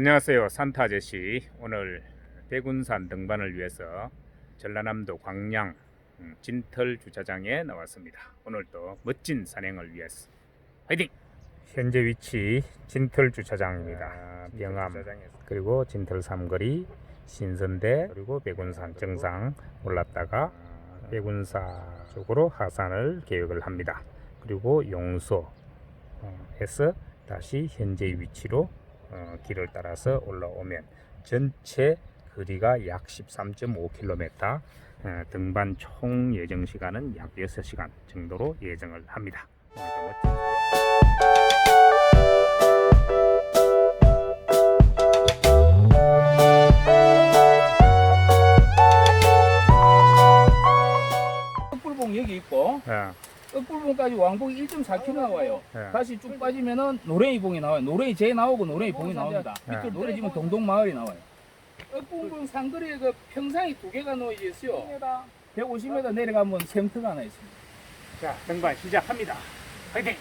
안녕하세요. 산타 아저씨. 오늘 대군산 등반을 위해서 전라남도 광양 음, 진털 주차장에 나왔습니다. 오늘도 멋진 산행을 위해서 화이팅! 현재 위치 진털 주차장입니다. 명암 그리고 진털 삼거리 신선대 그리고 백운산 정상 올랐다가 백운사 쪽으로 하산을 계획을 합니다. 그리고 용소에서 다시 현재 위치로 어, 길을 따라서 올라오면 전체 거리가 약 13.5km 어, 등반 총 예정 시간은 약 6시간 정도로 예정을 합니다. 끝불봉까지 왕복이 1.4km 나와요. 예. 다시 쭉 빠지면은 노래이봉이 나와요. 노래이 제 나오고 노래이봉이 나옵니다. 예. 밑에 노래 지금 동동마을이 나와요. 끝불봉 상거리에 그 평상이 두 개가 놓여져 있어요. 150m 내려가면 샘터가 하나 있습니다. 자 등반 시작합니다. 화이팅!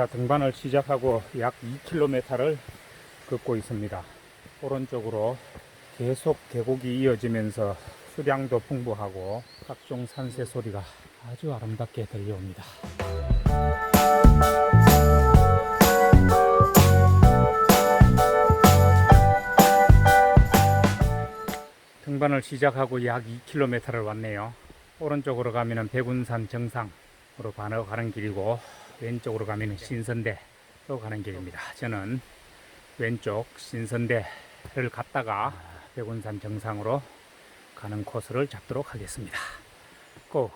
제가 등반을 시작하고 약 2km를 걷고 있습니다. 오른쪽으로 계속 계곡이 이어지면서 수량도 풍부하고 각종 산새 소리가 아주 아름답게 들려옵니다. 등반을 시작하고 약 2km를 왔네요. 오른쪽으로 가면은 백운산 정상으로 반어 가는 길이고 왼쪽으로 가면 신선대로 가는 길입니다. 저는 왼쪽 신선대를 갔다가 백운산 정상으로 가는 코스를 잡도록 하겠습니다. 고!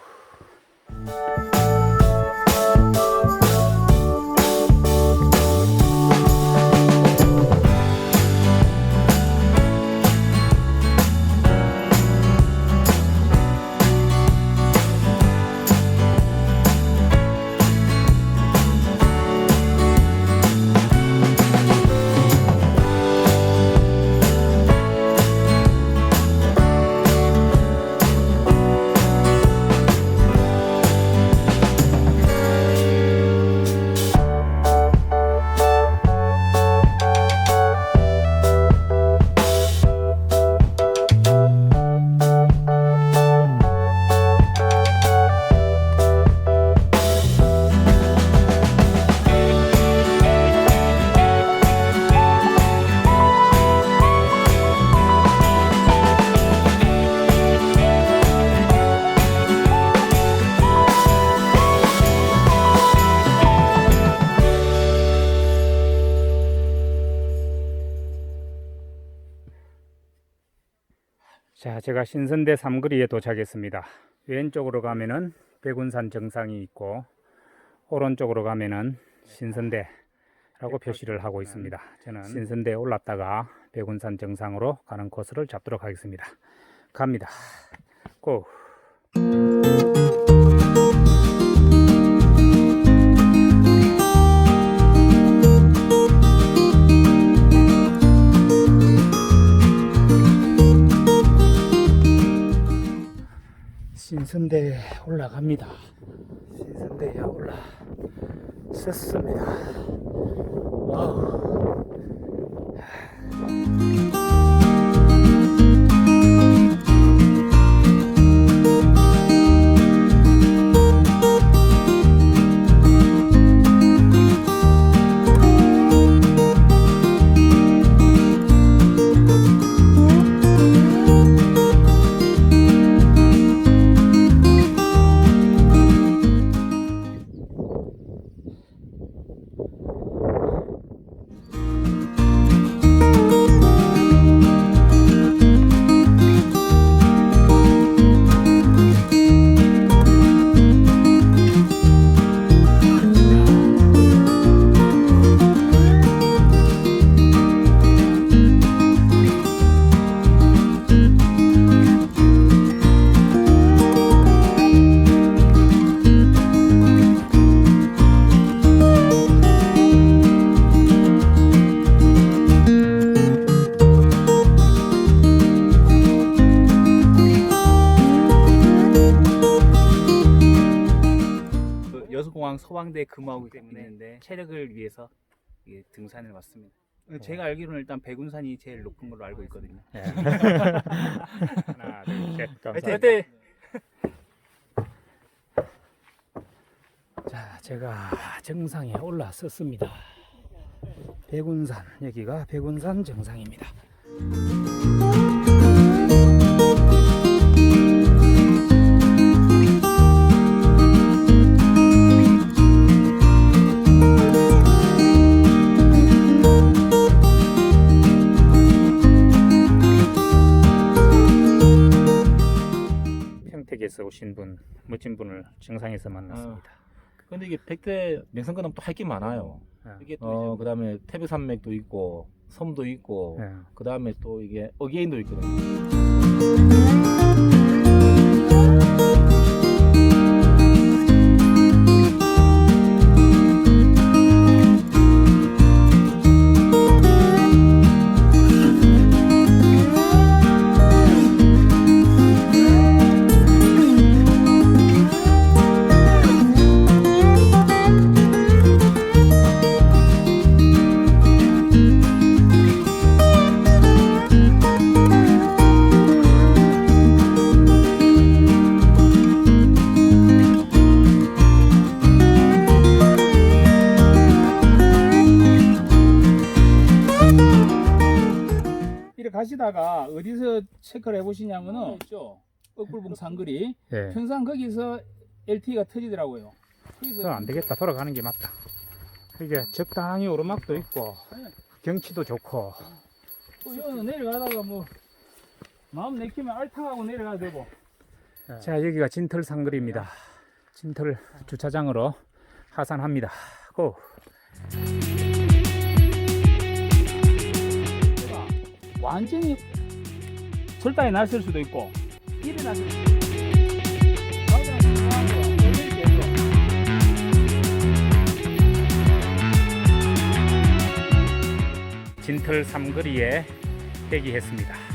자, 제가 신선대 삼거리에 도착했습니다. 왼쪽으로 가면은 백운산 정상이 있고 오른쪽으로 가면은 신선대라고 표시를 하고 있습니다. 저는 신선대에 올랐다가 백운산 정상으로 가는 코스를 잡도록 하겠습니다. 갑니다. 고! 신선대에 올라갑니다. 신선대에 올라 섰습니다. 와우. 그 여수공항 서방대 근무하고 있는데 체력을 위해서 이게 등산을 왔습니다. 제가 알기로는 일단 백운산이 제일 높은 걸로 알고 있거든요. 예. 하나, 둘, 셋. 감사합니다. 자, 제가 정상에 올라섰습니다. 백운산, 여기가 백운산 정상입니다. 멋진 분을 정상에서 만났습니다. 근데 이게 백대 명성가면 또할 게 많아요. 예. 이게 또 어, 이제 그 다음에 태백 산맥도 있고, 섬도 있고, 예. 그 다음에 또 이게 어게인도 있거든요. 체크를 해보시냐면은 있죠. 억불봉 상거리 예. 평상 거기서 LTE가 터지더라고요. 거기서 그거 안 되겠다. 돌아가는 게 맞다. 이게 적당히 오르막도 있고 경치도 좋고 또 내려가다가 뭐 마음 내키면 알탕하고 내려가도 되고. 자 여기가 진털 상거리입니다. 진털 주차장으로 하산합니다. 고! 완전히 절단이 났을 수도 있고 일이 났을 수도 있고. 진털 삼거리에 대기했습니다.